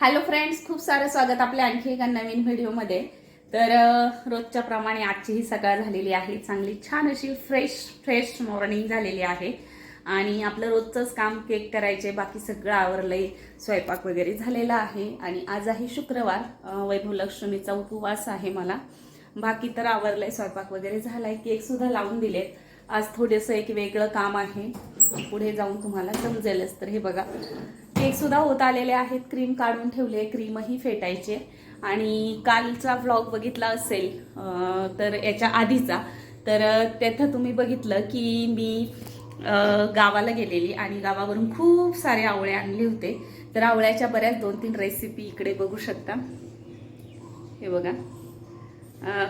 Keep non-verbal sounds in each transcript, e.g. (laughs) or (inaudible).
Hello friends खूप सारं स्वागत आपल्या आणखी एका नवीन व्हिडिओमध्ये. तर रोजच्या प्रमाणे आजची ही सकाळ झालेली आहे. चांगली छान अशी फ्रेश फ्रेश मॉर्निंग झालेली आहे. आणि आपलं रोजचंच काम केक करायचे बाकी सगळं आवरलंय स्वयंपाक वगैरे झालेला आहे. आणि आज आहे शुक्रवार वैभवलक्ष्मीचा वैभव लक्ष्मीचा उपवास आहे मला. बाकी तर आवरलंय स्वयंपाक वगैरे झालाय केकसुद्धा लावून दिलेत. आज थोडंसं एक वेगळं काम आहे. पुढे जाऊन तुम्हाला समजेलच. तर हे बघा केकसुद्धा होत आलेले आहेत. क्रीम काढून ठेवले क्रीमही फेटायचे. आणि कालचा व्लॉग बघितला असेल तर याच्या आधीचा. तर अं, तिथं तुम्ही बघितलं की मी गावाला गेलेली आणि गावावरून खूप सारे आवळे आणले होते. तर आवळ्याच्या बऱ्याच दोन तीन रेसिपी इकडे बघू शकता. हे बघा.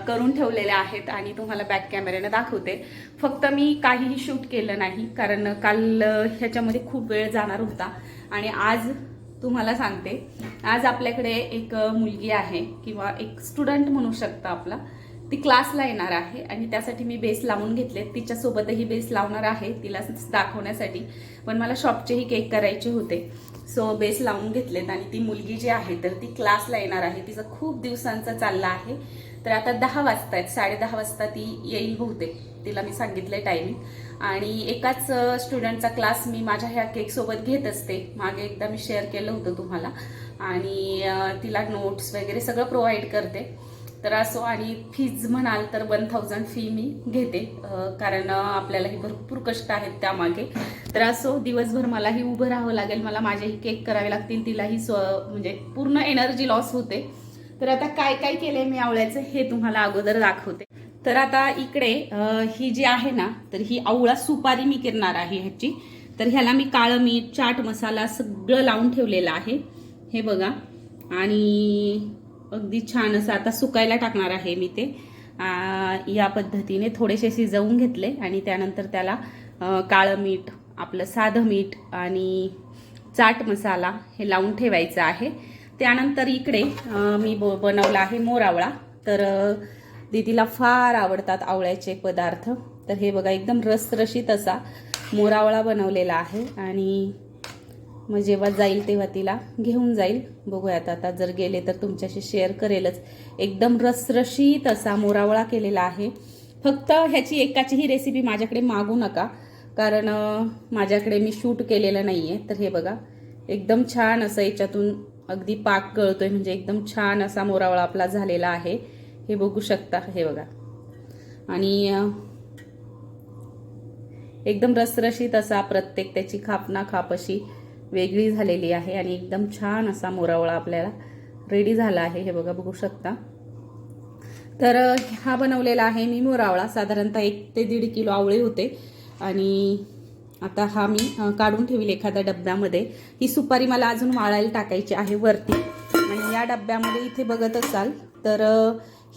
करून ठेवलेल्या आहेत आणि तुम्हाला बॅक कॅमेऱ्यानं दाखवते. फक्त मी काहीही शूट केलं नाही कारण काल ह्याच्यामध्ये खूप वेळ जाणार होता. आणि आज तुम्हाला सांगते आज आपल्याकडे एक मुलगी आहे किंवा एक स्टुडंट म्हणू शकता आपला. ती क्लासला येणार आहे आणि त्यासाठी मी बेस लावून घेतले तिच्यासोबतही बेस लावणार आहे तिला दाखवण्यासाठी पण मला शॉपचेही केक करायचे होते. सो बेस लावून घेतलेत आणि ती मुलगी जी आहे तर ती क्लासला येणार आहे. तिचा खूप दिवसांचा चालला आहे. तर आता दहा वाजता आहेत. साडेदहा वाजता ती येईल बहुतेक. तिला मी सांगितलं आहे टायमिंग आणि एकाच स्टुडंटचा क्लास मी माझ्या ह्या केकसोबत घेत असते. मागे एकदा मी शेअर केलं होतं तुम्हाला. आणि तिला नोट्स वगैरे सगळं प्रोव्हाइड करते. तर असो आणि फीज म्हणाल तर वन थाउजंड फी मी घेते. कारण आपल्यालाही भरपूर कष्ट आहेत त्यामागे. तर असो दिवसभर मलाही उभं राहावं लागेल. मला माझेही केक करावे लागतील. तिलाही स्व म्हणजे पूर्ण एनर्जी लॉस होते. तर आता काय काय केलंय मी आवळ्याचं हे तुम्हाला अगोदर दाखवते. तर आता इकडे ही जी आहे ना तर ही आवळा सुपारी मी करणार आहे ह्याची. तर ह्याला मी काळं मीठ चाट मसाला सगळं लावून ठेवलेलं आहे. हे बघा. आणि अगदी छान असं आता सुकायला टाकणार आहे मी ते. या पद्धतीने थोडेसे शिजवून घेतले आणि त्यानंतर त्याला काळं मीठ आपलं साधं मीठ आणि चाट मसाला हे लावून ठेवायचं आहे. त्यानंतर इकडे मी ब बनवला आहे मोरावळा तर दीदीला फार आवडतात आवळ्याचे पदार्थ. तर हे बघा एकदम रसरशीत असा मोरावळा बनवलेला आहे आणि मग जेव्हा जाईल तेव्हा तिला घेऊन जाईल. बघूयात आता जर गेले तर तुमच्याशी शेअर करेलच. एकदम रसरशीत असा मोरावळा केलेला आहे. फक्त ह्याची एकाचीही रेसिपी माझ्याकडे मागू नका. कारण माझ्याकडे मी शूट केलेलं नाही आहे तर हे बघा एकदम छान असं याच्यातून अगदी पाक गळतोय. म्हणजे एकदम छान असा मोरावळा आपला झालेला आहे. हे बघू शकता हे बघा. आणि एकदम रसरशीत असा प्रत्येक त्याची खापना खाप अशी वेगळी झालेली आहे आणि एकदम छान असा मोरावळा आपल्याला रेडी झाला आहे. हे बघा बघू शकता. तर हा बनवलेला आहे मी मोरावळा. साधारणतः एक ते दीड किलो आवळे होते. आणि आता हा मी काढून ठेवील एखाद्या डब्यामध्ये. ही सुपारी मला अजून वाळायला टाकायची आहे वरती. आणि या डब्यामध्ये इथे बघत असाल तर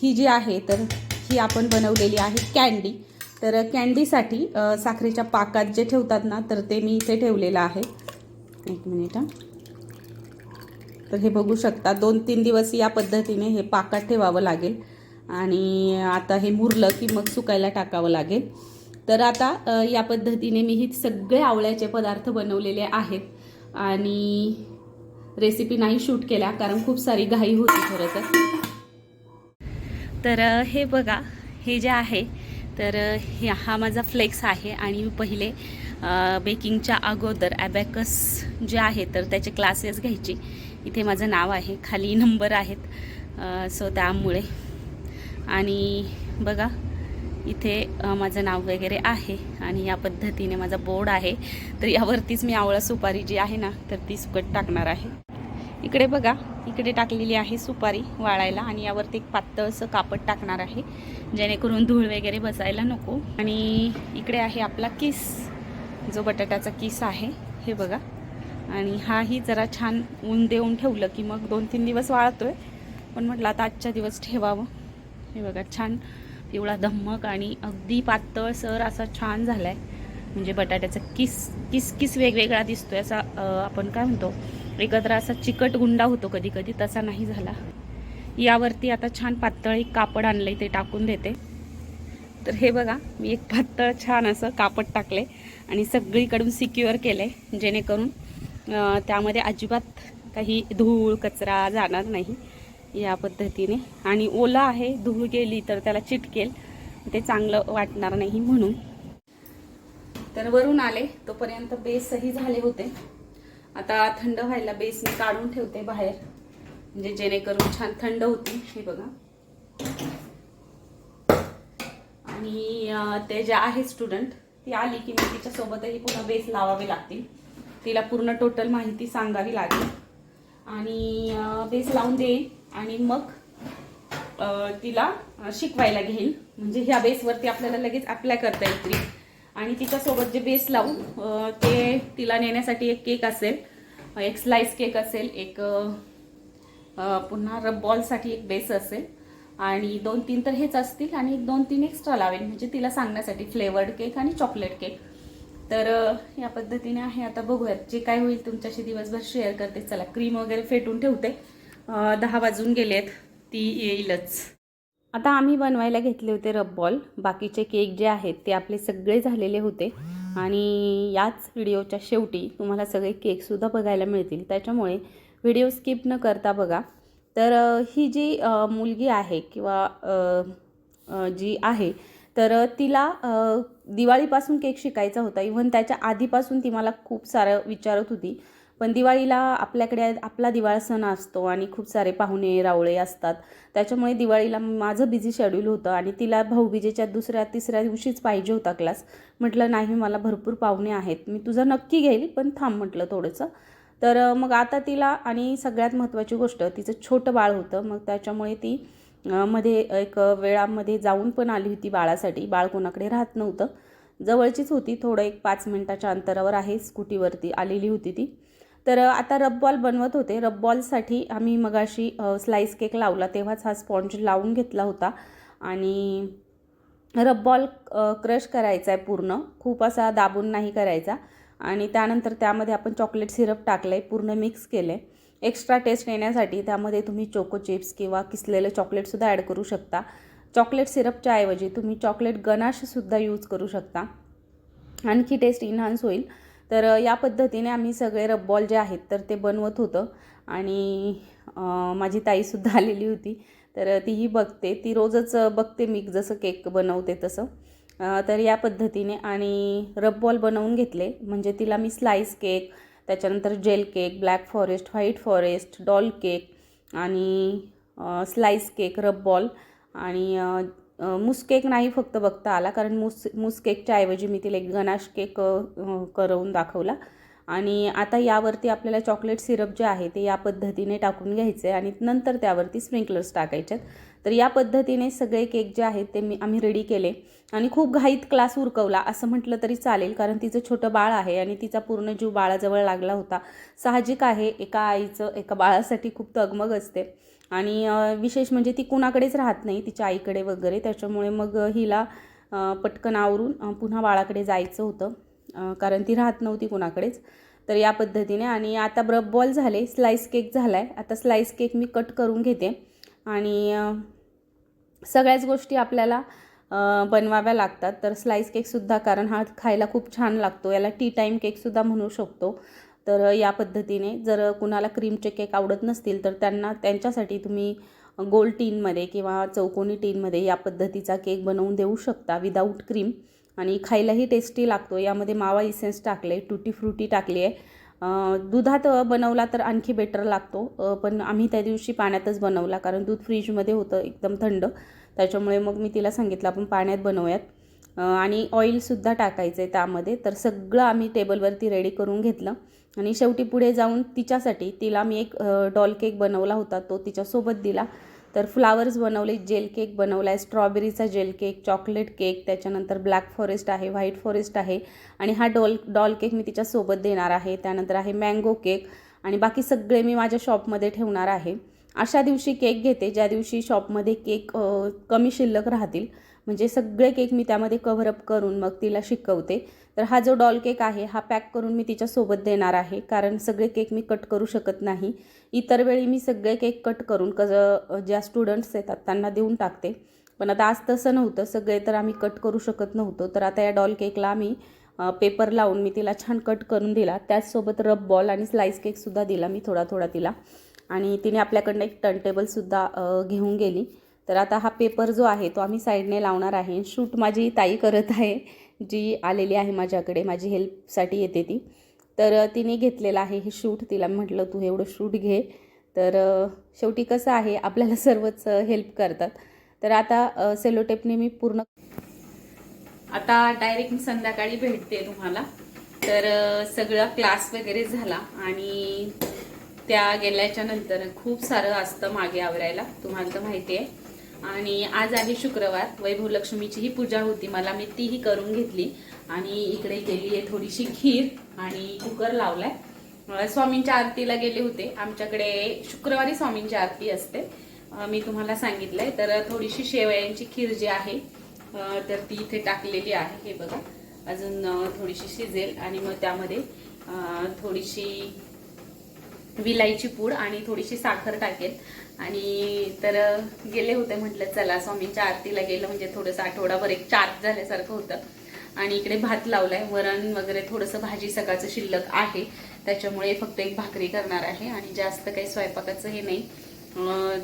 ही जी आहे तर ही आपण बनवलेली आहे कॅन्डी तर कॅन्डीसाठी साखरेच्या पाकात जे ठेवतात ना तर ते मी इथे ठेवलेलं आहे. एक मिनिट हां. तर हे बघू शकता दोन तीन दिवस या पद्धतीने हे पाकात ठेवावं लागेल. आणि आता हे मुरलं की मग सुकायला टाकावं लागेल. तर आता या पद्धतीने मी ही सगळे आवळ्याचे पदार्थ बनवलेले आहेत. आणि रेसिपी नाही शूट केल्या कारण खूप सारी घाई होती खरं तर. तर हे बघा हे जे आहे तर हे हा माझा फ्लेक्स आहे. आणि मी पहिले बेकिंगच्या अगोदर ॲबॅकस जे आहे तर त्याचे क्लासेस घ्यायचे. इथे माझं नाव आहे खाली नंबर आहेत. सो त्यामुळे. आणि बघा इथे माझं नाव वगैरे आहे आणि या पद्धतीने माझा बोर्ड आहे. तर यावरतीच मी आवळा सुपारी जी आहे ना तर ती सुकट टाकणार आहे. इकडे बघा इकडे टाकलेली आहे सुपारी वाळायला आणि यावरती एक पातळसं कापड टाकणार आहे. जेणेकरून धूळ वगैरे बसायला नको. आणि इकडे आहे आपला किस जो बटाट्याचा किस आहे हे बघा. आणि हाही जरा छान ऊन देऊन ठेवलं की मग दोन तीन दिवस वाळतोय. पण म्हटलं आता आजच्या दिवस ठेवावं. हे बघा छान पिवळा धम्मक आणि अगदी पातळ सर असा छान झाला आहे म्हणजे बटाट्याचा किस किस किस वेगवेगळा दिसतोय असा आपण काय म्हणतो एकत्र असा चिकट गुंडा होतो कधी कधी तसा नाही झाला. यावरती आता छान पातळ एक कापड आणलंय ते टाकून देते. तर हे बघा मी एक पातळ छान असं कापड टाकले आणि सगळीकडून सिक्युअर केलं आहे जेणेकरून त्यामध्ये अजिबात काही धूळ कचरा जाणार नाही या पद्धतीने. आणि ओला आहे धूळ गेली तर त्याला चिटकेल. ते चांगलं वाटणार नाही म्हणून. तर वरून आले तोपर्यंत बेसही झाले होते. आता थंड व्हायला बेस मी काढून ठेवते बाहेर. म्हणजे जेणेकरून छान थंड होती हे बघा. आणि ते जे आहे स्टुडंट ती आली की मी तिच्यासोबतही पुन्हा बेस लावावे लागतील. तिला पूर्ण टोटल माहिती सांगावी लागेल. आणि बेस लावून देईन आणि मग तिला शिकवायला घेईन म्हणजे ह्या बेसवरती आपल्याला लगेच अप्लाय करता येतील. आणि तिच्यासोबत जे बेस लावून ते तिला नेण्यासाठी एक केक असेल एक स्लाइस केक असेल एक पुन्हा रब बॉलसाठी एक बेस असेल. आणि दोन तीन तर हेच असतील आणि एक दोन तीन एक्स्ट्रा लावेल म्हणजे तिला सांगण्यासाठी फ्लेवर्ड केक आणि चॉकलेट केक तर या पद्धतीने आहे. आता बघूयात. जे काय होईल तुमच्याशी दिवसभर शेअर करते. चला क्रीम वगैरे फेटून ठेवते. दहा वाजून गेलेत ती येईलच. आता आम्ही बनवायला घेतले होते रबबॉल बाकीचे केक जे आहेत ते आपले सगळे झालेले होते. आणि याच व्हिडिओच्या शेवटी तुम्हाला सगळे केकसुद्धा बघायला मिळतील. त्याच्यामुळे व्हिडिओ स्किप न करता बघा. तर ही जी मुलगी आहे किंवा जी आहे तर तिला दिवाळीपासून केक शिकायचा होता. इव्हन त्याच्या आधीपासून ती मला खूप सारं विचारत होती. पण दिवाळीला आपल्याकडे आपला दिवाळी सण असतो आणि खूप सारे पाहुणे रावळे असतात. त्याच्यामुळे दिवाळीला माझं बिझी शेड्यूल होतं आणि तिला भाऊबीजेच्या दुसऱ्या तिसऱ्या दिवशीच पाहिजे होता क्लास म्हटलं नाही मला भरपूर पाहुणे आहेत. मी तुझं नक्की घेईल पण थांब म्हटलं थोडंसं. तर मग आता तिला आणि सगळ्यात महत्त्वाची गोष्ट तिचं छोटं बाळ होतं. मग त्याच्यामुळे ती मध्ये एक वेळामध्ये जाऊन पण आली होती बाळासाठी. बाळ कोणाकडे राहत नव्हतं. जवळचीच होती. थोडं एक पाच मिनटाच्या अंतरावर आहे. स्कूटीवरती आलेली होती ती. तर आता रब बॉल बनवत होते. रब बॉलसाठी आम्ही मगाशी स्लाईस केक लावला. तेव्हाच हा स्पॉन्ज लावून घेतला होता. आणि रब बॉल क्रश करायचा आहे पूर्ण. खूप असा दाबून नाही करायचा. आणि त्यानंतर त्यामध्ये आपण चॉकलेट सिरप टाकलं आहे पूर्ण मिक्स केलं आहे एक्स्ट्रा टेस्ट येण्यासाठी त्यामध्ये तुम्ही चोको चिप्स किंवा किसलेलं चॉकलेटसुद्धा ॲड करू शकता. चॉकलेट सिरपच्या ऐवजी तुम्ही चॉकलेट गनाशसुद्धा यूज करू शकता. आणखी टेस्ट इन्हान्स होईल. तर या पद्धतीने आम्ही सगळे रबबॉल जे आहेत तर ते बनवत होतं. आणि माझी ताईसुद्धा (laughs) आलेली होती. तर तीही बघते. ती रोजच बघते मी जसं केक बनवते तसं. तर या पद्धतीने आणि रब बॉल बनवून घेतले. म्हणजे तिला मी स्लाईस केक त्याच्यानंतर gel cake black forest white forest doll cake आणि स्लाईस केक रब बॉल आणि अ, मूस केक नाही फक्त बघता आला कारण मूस मूस केकच्या ऐवजी मी तिला एक गनाश केक करवून दाखवला. आणि आता यावरती आपल्याला चॉकलेट सिरप जे आहे ते या पद्धतीने टाकून घ्यायचे आणि नंतर त्यावरती स्प्रिंकलर्स टाकायचे तर या पद्धतीने सगळे केक जे आहेत ते मी आम्ही रेडी केले. आणि खूप घाईत क्लास उरकवला असं म्हटलं तरी चालेल कारण तिचं छोटं बाळ आहे आणि तिचा पूर्ण जीव बाळाजवळ लागला होता. साहजिक आहे एका आईचं एका बाळासाठी खूप तगमग असते. आणि विशेष म्हणजे ती कुणाकडेच राहत नाही तिच्या आईकडे वगैरे. त्याच्यामुळे मग हिला पटकन आवरून पुन्हा बाळाकडे जायचं होतं. कारण ती राहत नव्हती कुणाकडेच. तर या पद्धतीने आणि आता ब्रब बॉल झाले स्लाईस केक झाला आहे आता स्लाईस केक मी कट करून घेते आणि सगळ्याच गोष्टी आपल्याला बनवाव्या लागतात. तर स्लाईस केकसुद्धा कारण हा खायला खूप छान लागतो. याला टी टाईम केकसुद्धा म्हणू शकतो. तर या पद्धतीने जर कुणाला क्रीमचे केक आवडत नसतील तर त्यांना त्यांच्यासाठी तुम्ही गोल टीनमध्ये किंवा चौकोनी टीनमध्ये या पद्धतीचा केक बनवून देऊ शकता विदाऊट क्रीम. आणि खायलाही टेस्टी लागतो. यामध्ये मावा इसेन्स टाकले टुटी फ्रुटी टाकली आहे. दुधात बनवला तर आणखी बेटर लागतो. पण आम्ही त्या दिवशी पाण्यातच बनवला कारण दूध फ्रीजमध्ये होतं एकदम थंड. त्याच्यामुळे मग मी तिला सांगितलं आपण पाण्यात बनवूयात. आणि ऑइलसुद्धा टाकायचं आहे त्यामध्ये. तर सगळं आम्ही टेबलवरती रेडी करून घेतलं. आणि शेवटी पुढे जाऊन तिच्यासाठी तिला मी एक डॉल केक बनवला होता तो तिच्यासोबत दिला. तर फ्लावर्स बनवले जेल केक बनवला आहे स्ट्रॉबेरीचा जेल केक चॉकलेट केक त्याच्यानंतर ब्लॅक फॉरेस्ट आहे व्हाईट फॉरेस्ट आहे आणि हा डॉल डॉल केक मी तिच्यासोबत देणार आहे. त्यानंतर आहे मँगो केक आणि बाकी सगळे मी माझ्या शॉपमध्ये ठेवणार आहे. अशा दिवशी केक घेते ज्या दिवशी शॉपमध्ये केक कमी शिल्लक राहतील म्हणजे सगळे केक मी त्यामध्ये कव्हरअप करून मग तिला शिकवते. तर हा जो डॉल केक आहे हा पॅक करून मी तिच्यासोबत देणार आहे. कारण सगळे केक मी कट करू शकत नाही. इतर वेळी मी सगळे केक कट करून क ज्या स्टुडंट्स येतात त्यांना देऊन टाकते. पण आता आज तसं नव्हतं. सगळे तर आम्ही कट करू शकत नव्हतो. तर आता या डॉल केकला आम्ही पेपर लावून मी तिला छान कट करून दिला. त्याचसोबत रब बॉल आणि स्लाईस केकसुद्धा दिला मी थोडा थोडा तिला. आणि तिने आपल्याकडनं एक टर्नटेबलसुद्धा घेऊन गेली. तर आता हा पेपर जो आहे तो आम्ही साईडने लावणार आहे. शूट माझी ताई करत आहे जी आलेली आहे माझ्याकडे माझी हेल्पसाठी येते ती. तर तिने घेतलेलं आहे हे शूट. तिला म्हटलं तू एवढं शूट घे. तर शेवटी कसं आहे आपल्याला सर्वच हेल्प करतात. तर आता सेलोटेपने मी पूर्ण आता डायरेक्ट मी संध्याकाळी भेटते तुम्हाला. तर सगळा क्लास वगैरे झाला आणि त्या गेल्याच्यानंतर खूप सारं असतं मागे आवरायला. तुम्हाला तर माहिती आहे. आणि आज आहे शुक्रवार वैभव लक्ष्मीची ही पूजा होती मला मी तीही करून घेतली. आणि इकडे केली आहे थोडीशी खीर आणि कुकर लावलाय. स्वामींच्या आरतीला गेले होते. आमच्याकडे शुक्रवारी स्वामींची आरती असते. मी तुम्हाला सांगितलंय. तर थोडीशी शेवयांची खीर जी आहे तर ती इथे टाकलेली आहे. हे बघा. अजून थोडीशी शिजेल आणि मग त्यामध्ये थोडीशी विलायची पूड आणि थोडीशी साखर टाकेल. आणि तर गेले होते म्हटलं चला स्वामींच्या आरतीला गेलं म्हणजे थोडंसं आठवडाभर एक चार्ज झाल्यासारखं होतं. आणि इकडे भात लावलाय वरण वगैरे थोडंसं भाजी सकाळचं शिल्लक आहे. त्याच्यामुळे फक्त एक भाकरी करणार आहे आणि जास्त काही स्वयंपाकाचं हे नाही.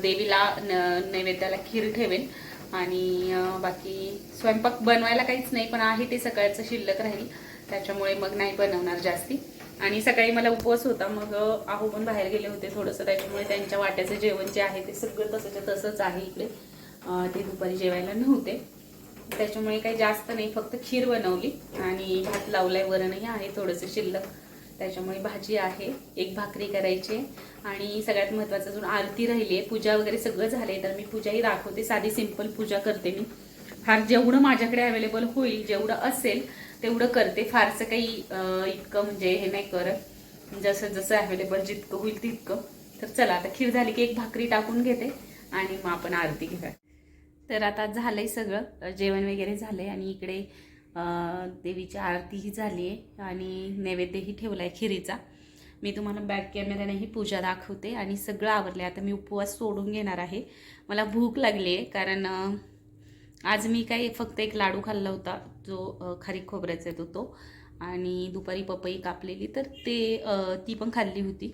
देवीला न- नैवेद्याला खीर ठेवेन आणि बाकी स्वयंपाक बनवायला काहीच नाही पण आहे ते सकाळचं शिल्लक राहील. त्याच्यामुळे मग नाही बनवणार जास्ती. आणि सकाळी मला उपवास होता मग आहो पण बाहेर गेले होते थोडंसं त्याच्यामुळे त्यांच्या वाट्याचं जेवण जे आहे ते सगळं तसंच्या तसंच आहे इकडे. ते दुपारी जेवायला नव्हते. त्याच्यामुळे काही जास्त नाही फक्त खीर बनवली आणि भात लावलाय वरणही आहे थोडंसं शिल्लक. त्याच्यामुळे भाजी आहे एक भाकरी करायची आहे. आणि सगळ्यात महत्त्वाचं अजून आरती राहिली आहे पूजा वगैरे सगळं झालंय तर मी पूजाही दाखवते साधी सिंपल पूजा करते मी. फार जेवढं माझ्याकडे अवेलेबल होईल जेवढं असेल तेवढं करते. फारसं काही इतकं म्हणजे हे नाही करत. जसं जसं अवेलेबल जितकं होईल तितकं. तर चला आता खीर झाली की एक भाकरी टाकून घेते आणि मग आपण आरती घेऊया. तर आता झालंय सगळं. जेवण वगैरे झालंय आणि इकडे देवीची आरतीही झाली आहे आणि नैवेद्यही ठेवला आहे खिरीचा. मी तुम्हाला बॅक कॅमेऱ्यानेही पूजा दाखवते आणि सगळं आवरलं आता मी उपवास सोडून घेणार आहे. मला भूक लागली आहे कारण आज मी काही फक्त एक लाडू खाल्ला होता जो खारीक खोबऱ्याचा येतो तो आणि दुपारी पपई कापलेली तर ते ती पण खाल्ली होती.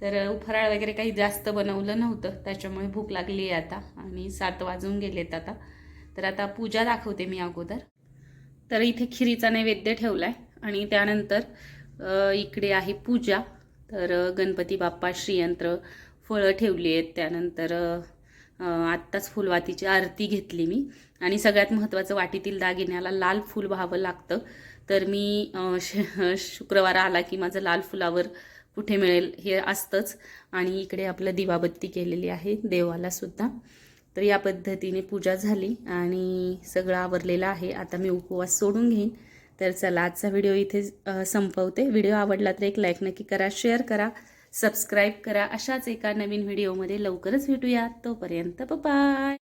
तर फराळ वगैरे काही जास्त बनवलं नव्हतं त्याच्यामुळे भूक लागली आहे आता. आणि सात वाजून गेलेत आता. तर आता पूजा दाखवते मी अगोदर. तर इथे खिरीचा नैवेद्य ठेवला आहे आणि त्यानंतर इकडे आहे पूजा. तर गणपती बाप्पा श्रीयंत्र फळं ठेवली आहेत. त्यानंतर आत्ताच फुलवातीची आरती घेतली मी. आणि सगळ्यात महत्त्वाचं वाटीतील दागिन्याला लाल फूल व्हावं लागतं. तर मी श शुक्रवार आला की माझं लाल फुलावर कुठे मिळेल हे असतंच. आणि इकडे आपलं दिवाबत्ती केलेली आहे देवाला सुद्धा. तर या पद्धतीने पूजा झाली आणि सगळं आवरलेलं आहे. आता मी उपवास सोडून घेईन. तर चला आजचा व्हिडिओ इथे संपवते. व्हिडिओ आवडला तर एक लाईक नक्की करा शेअर करा. सबस्क्राईब करा. अशाच एका नवीन व्हिडिओमध्ये लवकरच भेटूया. तोपर्यंत बाय